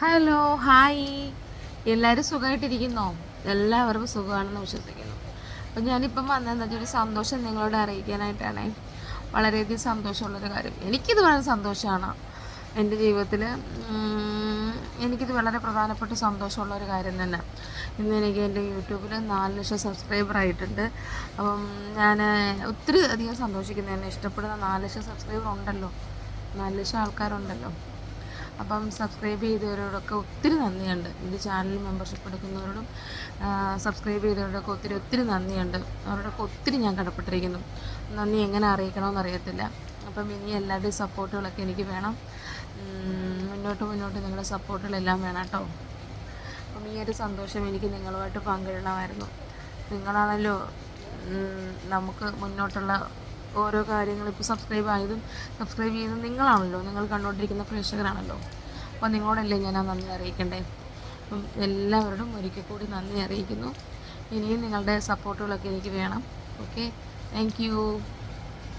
Hello hi എല്ലാവരും സുഖമായിട്ടിരിക്കുന്നോ? എല്ലാവർക്കും സുഖമാണെന്ന് വിശ്വസിക്കുന്നു. അപ്പം ഞാനിപ്പം വന്നതെന്ന് വെച്ചാൽ ഒരു സന്തോഷം നിങ്ങളോട് അറിയിക്കാനായിട്ടാണ്. വളരെയധികം സന്തോഷമുള്ളൊരു കാര്യം. എനിക്കിത് വളരെ സന്തോഷമാണ് എന്റെ ജീവിതത്തിൽ എനിക്കിത് വളരെ പ്രധാനപ്പെട്ട സന്തോഷമുള്ള ഒരു കാര്യം തന്നെ. ഇന്ന് എനിക്ക് എന്റെ യൂട്യൂബിൽ നാല് ലക്ഷം സബ്സ്ക്രൈബർ ആയിട്ടുണ്ട്. അപ്പം ഞാൻ ഒത്തിരി അധികം സന്തോഷിക്കുന്നു എന്നെ ഇഷ്ടപ്പെടുന്ന നാല് ലക്ഷം സബ്സ്ക്രൈബർ ഉണ്ടല്ലോ. നാല് ലക്ഷം ആൾക്കാരുണ്ടല്ലോ. അപ്പം സബ്സ്ക്രൈബ് ചെയ്തവരോടൊക്കെ ഒത്തിരി നന്ദിയുണ്ട്. എന്റെ ചാനൽ മെമ്പർഷിപ്പ് എടുക്കുന്നവരോടും സബ്സ്ക്രൈബ് ചെയ്തവരോടൊക്കെ ഒത്തിരി ഒത്തിരി നന്ദിയുണ്ട്. അവരോടൊക്കെ ഒത്തിരി ഞാൻ കടപ്പെട്ടിരിക്കുന്നു. നന്ദി എങ്ങനെ അറിയിക്കണമെന്ന് അറിയത്തില്ല. അപ്പം ഇനി എല്ലാവരുടെയും സപ്പോർട്ടുകളൊക്കെ എനിക്ക് വേണം. മുന്നോട്ട് മുന്നോട്ട് നിങ്ങളുടെ സപ്പോർട്ടുകളെല്ലാം വേണം കേട്ടോ. അപ്പം ഈ ഒരു സന്തോഷം എനിക്ക് നിങ്ങളുമായിട്ട് പങ്കിടണമായിരുന്നു. നിങ്ങളാണല്ലോ നമുക്ക് മുന്നോട്ടുള്ള ഓരോ കാര്യങ്ങൾ ഇപ്പോൾ സബ്സ്ക്രൈബ് ആയതും സബ്സ്ക്രൈബ് ചെയ്തതും നിങ്ങളാണല്ലോ. നിങ്ങൾ കണ്ടുകൊണ്ടിരിക്കുന്ന പ്രേക്ഷകരാണല്ലോ. അപ്പോൾ നിങ്ങളോടല്ലേ ഞാൻ ആ നന്ദി അറിയിക്കണ്ടേ? അപ്പം എല്ലാവരോടും ഒരിക്കൽ കൂടി നന്ദി അറിയിക്കുന്നു. ഇനിയും നിങ്ങളുടെ സപ്പോർട്ടുകളൊക്കെ എനിക്ക് വേണം. Okay thank